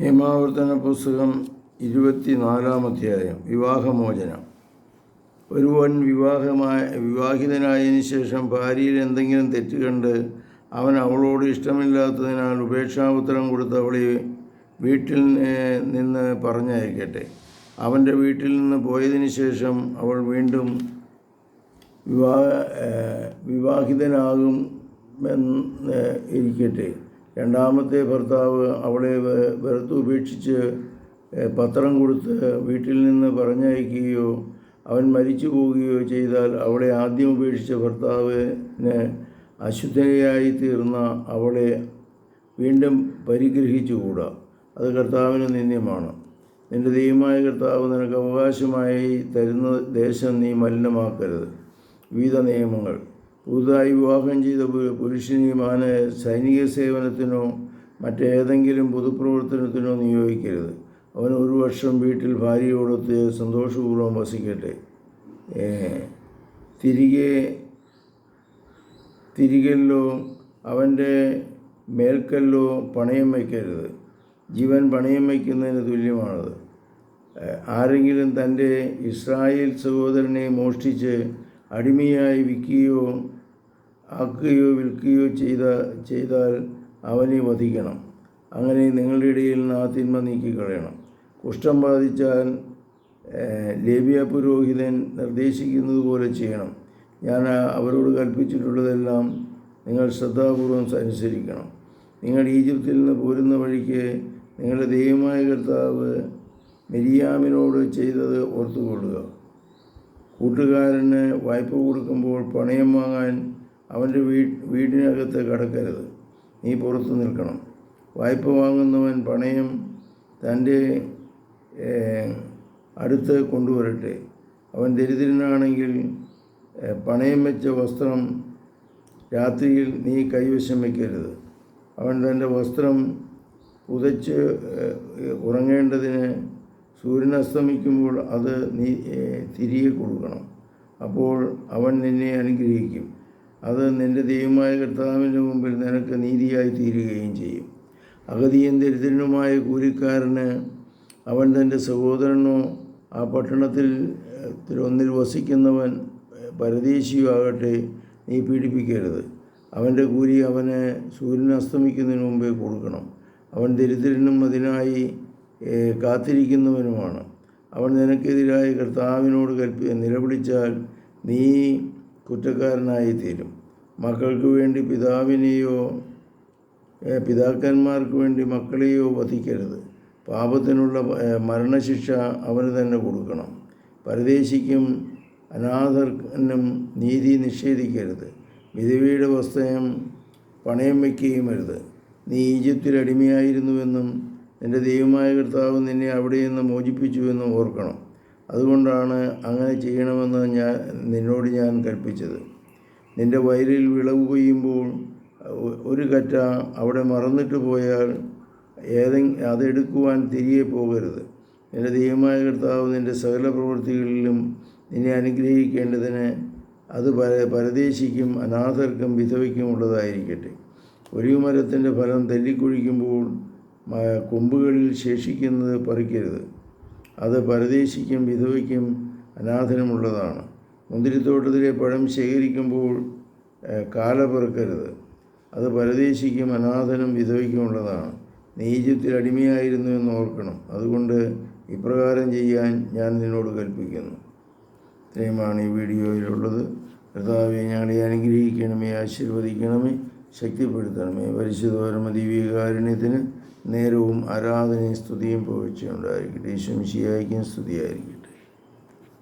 നിയമാവർത്തന പുസ്തകം ഇരുപത്തിനാലാം അധ്യായം വിവാഹമോചനം. ഒരുവൻ വിവാഹമായ വിവാഹിതനായതിനു ശേഷം ഭാര്യയിൽ എന്തെങ്കിലും തെറ്റ് കണ്ട് അവൻ അവളോട് ഇഷ്ടമില്ലാത്തതിനാൽ ഉപേക്ഷാപത്രം കൊടുത്ത് അവളെ വീട്ടിൽ നിന്ന് പറഞ്ഞയക്കട്ടെ. അവന്റെ വീട്ടിൽ നിന്ന് പോയതിനു ശേഷം അവൾ വീണ്ടും വിവാഹ വിവാഹിതനാകും ഇരിക്കട്ടെ. രണ്ടാമത്തെ ഭർത്താവ് അവളെ വെ- വെറുത്ത് ഉപേക്ഷിച്ച് പത്രം കൊടുത്ത് വീട്ടിൽ നിന്ന് പറഞ്ഞയക്കുകയോ അവൻ മരിച്ചു പോവുകയോ ചെയ്താൽ അവളെ ആദ്യം ഉപേക്ഷിച്ച ഭർത്താവിന് അശുദ്ധയായി തീർന്ന അവളെ വീണ്ടും പരിഗ്രഹിച്ചുകൂടാ? അത് കർത്താവിന് നിന്ദ്യമാണ്. നിന്റെ ദൈവമായ കർത്താവ് നിനക്ക് അവകാശമായി തരുന്ന ദേശം നീ മലിനമാക്കരുത്. വിവിധ നിയമങ്ങൾ. പുതുതായി വിവാഹം ചെയ്ത പുരുഷനെ സൈനിക സേവനത്തിനോ മറ്റേതെങ്കിലും പൊതുപ്രവർത്തനത്തിനോ നിയോഗിക്കരുത്. അവൻ ഒരു വർഷം വീട്ടിൽ ഭാര്യയോടൊത്ത് സന്തോഷപൂർവം വസിക്കട്ടെ. തിരികെ തിരികല്ലോ അവന്റെ മേൽക്കല്ലോ പണയം വയ്ക്കരുത്. ജീവൻ പണയം വയ്ക്കുന്നതിന് തുല്യമാണത്. ആരെങ്കിലും തന്റെ ഇസ്രായേൽ സഹോദരനെ മോഷ്ടിച്ച് അടിമയായി വിൽക്കുകയോ ആക്കുകയോ വിൽക്കുകയോ ചെയ്ത ചെയ്താൽ അവനെ വധിക്കണം. അങ്ങനെ നിങ്ങളുടെ ഇടയിൽ നിന്ന് ആ തിന്മ നീക്കിക്കളയണം. കുഷ്ഠം ബാധിച്ചാൽ ലേബിയ പുരോഹിതൻ നിർദ്ദേശിക്കുന്നത് പോലെ ചെയ്യണം. ഞാൻ അവരോട് കൽപ്പിച്ചിട്ടുള്ളതെല്ലാം നിങ്ങൾ ശ്രദ്ധാപൂർവം അനുസരിക്കണം. നിങ്ങൾ ഈജിപ്തിൽ നിന്ന് പോരുന്ന വഴിക്ക് നിങ്ങളുടെ ദൈവമായ കർത്താവ് മെരിയാമിനോട് ചെയ്തത് ഓർത്തുകൊള്ളുക. കൂട്ടുകാരന് വായ്പ കൊടുക്കുമ്പോൾ പണയം വാങ്ങാൻ അവന്റെ വീ വീടിനകത്ത് കടക്കരുത്. നീ പുറത്തു നിൽക്കണം. വായ്പ വാങ്ങുന്നവൻ പണയം തന്റെ അടുത്ത് കൊണ്ടുവരട്ടെ. അവൻ ദരിദ്രനാണെങ്കിൽ പണയം വെച്ച വസ്ത്രം രാത്രിയിൽ നീ കൈവശം വയ്ക്കരുത്. അവൻ തന്റെ വസ്ത്രം പുതച്ച് ഉറങ്ങേണ്ടതിന് സൂര്യൻ അസ്തമിക്കുമ്പോൾ അത് നീ തിരികെ കൊടുക്കണം. അപ്പോൾ അവൻ നിന്നെ അനുഗ്രഹിക്കും. അത് നിന്റെ ദൈവമായ കർത്താവിന്റെ മുമ്പിൽ നിനക്ക് നീതിയായി തീരുകയും ചെയ്യും. അഗതിയും ദരിദ്രനുമായ കൂലിക്കാരന് അവൻ തന്റെ സഹോദരനോ ആ പട്ടണത്തിൽ ഒന്നിൽ വസിക്കുന്നവൻ പരദേശിയോ ആകട്ടെ നീ പീഡിപ്പിക്കരുത്. അവന്റെ കൂലി അവന് സൂര്യൻ അസ്തമിക്കുന്നതിന് മുമ്പേ കൊടുക്കണം. അവൻ ദരിദ്രനും അതിനായി കാത്തിരിക്കുന്നവനുമാണ്. അവൻ നിനക്കെതിരായി കർത്താവിനോട് കൽപ്പി നിലവിളിച്ചാൽ നീ കുറ്റക്കാരനായി തീരും മക്കൾക്ക് വേണ്ടി പിതാവിനെയോ പിതാക്കന്മാർക്ക് വേണ്ടി മക്കളെയോ വധിക്കരുത്. പാപത്തിനുള്ള മരണശിക്ഷ അവന് തന്നെ കൊടുക്കണം. പരദേശിക്കും അനാഥർക്കും നീതി നിഷേധിക്കരുത്. വിധവയുടെ വസ്ത്രം പണയം വയ്ക്കുകയും അരുത്. നീ ഈജിപ്തിൽ അടിമയായിരുന്നുവെന്നും നിന്റെ ദൈവമായ കർത്താവ് നിന്നെ അവിടെ നിന്ന് മോചിപ്പിച്ചുവെന്നും ഓർക്കണം. അതുകൊണ്ടാണ് അങ്ങനെ ചെയ്യണമെന്ന് ഞാൻ നിന്നോട് ഞാൻ കൽപ്പിച്ചത്. നിന്റെ വയലിൽ വിളവ് കൊയ്യുമ്പോൾ ഒരു കറ്റ അവിടെ മറന്നിട്ട് പോയാൽ ഏതെങ്കിലും അതെടുക്കുവാൻ തിരികെ പോകരുത്. നിന്റെ ദൈവമായ കർത്താവ് നിന്റെ സകല പ്രവൃത്തികളിലും നിന്നെ അനുഗ്രഹിക്കേണ്ടതിന് അത് പര പരദേശിക്കും അനാഥർക്കും വിധവയ്ക്കും ഉള്ളതായിരിക്കട്ടെ. ഒരു മരത്തിന്റെ ഫലം തല്ലിക്കുഴിക്കുമ്പോൾ കൊമ്പുകളിൽ ശേഷിക്കുന്നത് പറിക്കരുത്. അത് പരദേശിക്കും വിധവയ്ക്കും അനാഥനുമുള്ളതാണ്. മുന്തിരിത്തോട്ടത്തിലെ പഴം ശേഖരിക്കുമ്പോൾ കാല പിറക്കരുത്. അത് പരദേശിക്കും അനാഥനും വിധവയ്ക്കും ഉള്ളതാണ്. നീ ഈജിപ്തിൽ അടിമയായിരുന്നു എന്ന് ഓർക്കണം. അതുകൊണ്ട് ഇപ്രകാരം ചെയ്യാൻ ഞാൻ നിന്നോട് കൽപ്പിക്കുന്നു. ഇത്രയുമാണ് ഈ വീഡിയോയിലുള്ളത്. കർത്താവെ ഞങ്ങളെ അനുഗ്രഹിക്കണമേ ആശീർവദിക്കണമേ. ശക്തിപ്പെടുത്തണമേ പരിശുദ്ധോരമ ദിവ്യകാരുണ്യത്തിന് നേരവും ആരാധനയും സ്തുതിയും പുകഴ്ചയുണ്ടായിരിക്കട്ടെ ഈശ്വംശിയായിരിക്കും സ്തുതിയായിരിക്കും